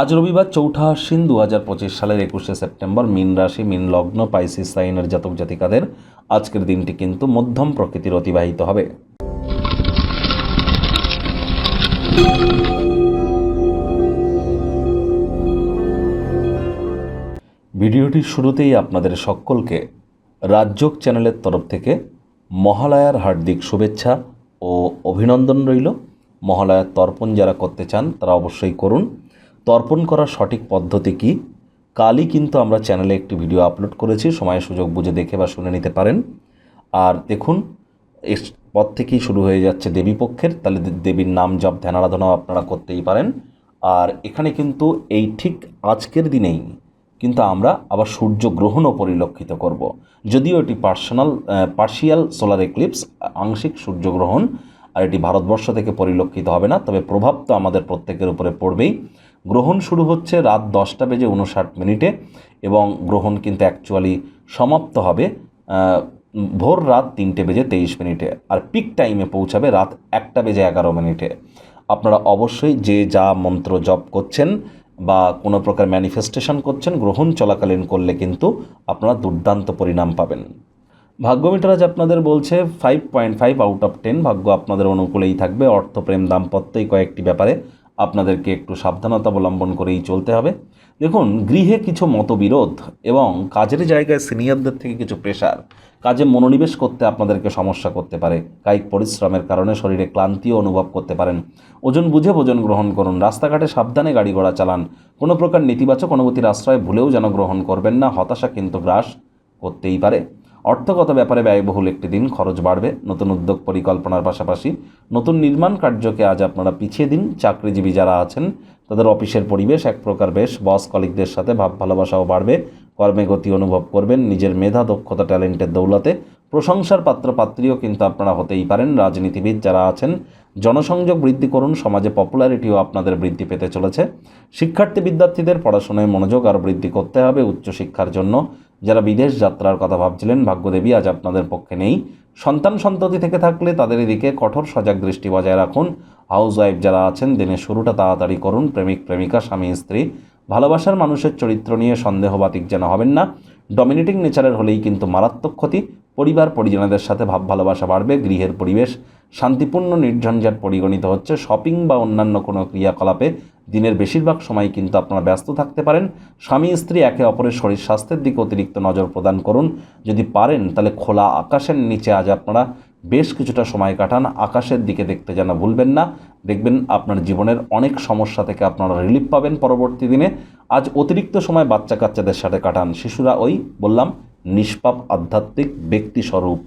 আজ রবিবার চৌঠা আশ্বিন দু হাজার পঁচিশ সালের একুশে সেপ্টেম্বর মিন রাশি, মিন লগ্ন, পাইসিস সাইনের জাতক জাতিকাদের আজকের দিনটি কিন্তু মধ্যম প্রকৃতির অতিবাহিত হবে। ভিডিওটির শুরুতেই আপনাদের সকলকে রাজযোগ চ্যানেলের তরফ থেকে মহালয়ার হার্দিক শুভেচ্ছা ও অভিনন্দন রইল। মহালয়ার তর্পণ যারা করতে চান, তারা অবশ্যই করুন। তর্পণ করার সঠিক পদ্ধতি কী? কালই কিন্তু আমরা চ্যানেলে একটি ভিডিও আপলোড করেছি, সময় সুযোগ বুঝে দেখে বা শুনে নিতে পারেন। আর দেখুন, এর পর থেকেই শুরু হয়ে যাচ্ছে দেবী পক্ষের, তাহলে দেবীর নাম জপ, ধ্যান আরাধনাও আপনারা করতেই পারেন। আর এখানে কিন্তু এই ঠিক আজকের দিনেই কিন্তু আমরা আবার সূর্য গ্রহণও পরিলক্ষিত করব। যদিও এটি পার্সোনাল পার্শিয়াল সোলার এক্লিপস, আংশিক সূর্যগ্রহণ, আর এটি ভারতবর্ষ থেকে পরিলক্ষিত হবে না, তবে প্রভাব তো আমাদের প্রত্যেকের উপরে পড়বেই। গ্রহণ শুরু হচ্ছে রাত দশটা বেজে উনষাট মিনিটে এবং গ্রহণ কিন্তু অ্যাকচুয়ালি সমাপ্ত হবে ভোর রাত তিনটে বেজে তেইশ মিনিটে আর পিক টাইমে পৌঁছাবে রাত একটা বেজে এগারো মিনিটে। আপনারা অবশ্যই যে যা মন্ত্র জপ করছেন বা কোনো প্রকার ম্যানিফেস্টেশন করছেন, গ্রহণ চলাকালীন করলে কিন্তু আপনারা দুর্দান্ত পরিণাম পাবেন। ভাগ্য মিটার আজ আপনাদের বলছে five point five out of ten ভাগ্য আপনাদের অনুকূলেই থাকবে। অর্থ প্রেম দাম্পত্য এই কয়েকটি ব্যাপারে আপনাদেরকে একটু সাবধানতা অবলম্বন করেই চলতে হবে। দেখুন, গৃহে কিছু মতবিরোধ এবং কাজের জায়গায় সিনিয়রদের থেকে কিছু প্রেশার কাজে মনোনিবেশ করতে আপনাদেরকে সমস্যা করতে পারে। কায়িক পরিশ্রমের কারণে শরীরে ক্লান্তিও অনুভব করতে পারেন। ওজন বুঝে ভোজন গ্রহণ করুন। রাস্তাঘাটে সাবধানে গাড়ি ঘোড়া চালান। কোনো প্রকার নেতিবাচক অনুভূতির আশ্রয় ভুলেও যেন গ্রহণ করবেন না। হতাশা কিন্তু গ্রাস করতেই পারে। অর্থগত ব্যাপারে ব্যয়বহুল একটি দিন, খরচ বাড়বে, নতুন উদ্যোগ পরিকল্পনার পাশাপাশি নতুন নির্মাণ কার্যকে আজ আপনারা পিছিয়ে দিন, চাকরিজীবী যারা আছেন, তাদের অফিসের পরিবেশ এক প্রকার বেশ, বস কলিকদের সাথে ভাব ভালোবাসাও বাড়বে, কর্মে গতি অনুভব করবেন, নিজের মেধা, দক্ষতা, ট্যালেন্টের দৌলতে প্রশংসার পাত্র, পাত্রীও কিন্তু আপনারা হতেই পারেন, রাজনীতিবিদ যারা আছেন, জনসংযোগ বৃদ্ধি করুন, সমাজে পপুলারিটিও আপনাদের বৃদ্ধি পেতে চলেছে, শিক্ষার্থী, বিদ্যার্থীদের পড়াশোনায় মনোযোগ আরও বৃদ্ধি করতে হবে, উচ্চশিক্ষার জন্য যারা বিদেশ যাত্রার কথা ভাবছিলেন, ভাগ্যদেবী আজ আপনাদের পক্ষে নেই। সন্তান সন্ততি থেকে থাকলে তাদের এদিকে কঠোর সজাগ দৃষ্টি বজায় রাখুন। হাউস ওয়াইফ যারা আছেন, দিনের শুরুটা তাড়াতাড়ি করুন। প্রেমিক, প্রেমিকা, স্বামী, স্ত্রী। ভালোবাসার মানুষের চরিত্র নিয়ে সন্দেহবাতিক যেন হবেন না। ডমিনেটিং নেচারের হলেই কিন্তু মারাত্মক ক্ষতি। পরিবার, পরিজনদের সাথে ভাব, ভালোবাসা বাড়বে, গৃহের পরিবেশ শান্তিপূর্ণ, নির্ঝঞ্ঝাট পরিগণিত হচ্ছে। শপিং বা অন্যান্য কোনো ক্রিয়াকলাপে দিনের বেশিরভাগ সময় কিন্তু আপনারা ব্যস্ত থাকতে পারেন। স্বামী, স্ত্রী একে অপরের শরীর স্বাস্থ্যের দিকে অতিরিক্ত নজর প্রদান করুন। যদি পারেন, তাহলে খোলা আকাশের নিচে আজ আপনারা বেশ কিছুটা সময় কাটান। আকাশের দিকে দেখতে যেন ভুলবেন না। দেখবেন আপনার জীবনের অনেক সমস্যা থেকে আপনারা রিলিফ পাবেন পরবর্তী দিনে। আজ অতিরিক্ত সময় বাচ্চা কাচ্চাদের সাথে কাটান। শিশুরা ওই, বললাম, নিষ্পাপ, আধ্যাত্মিক ব্যক্তি স্বরূপ।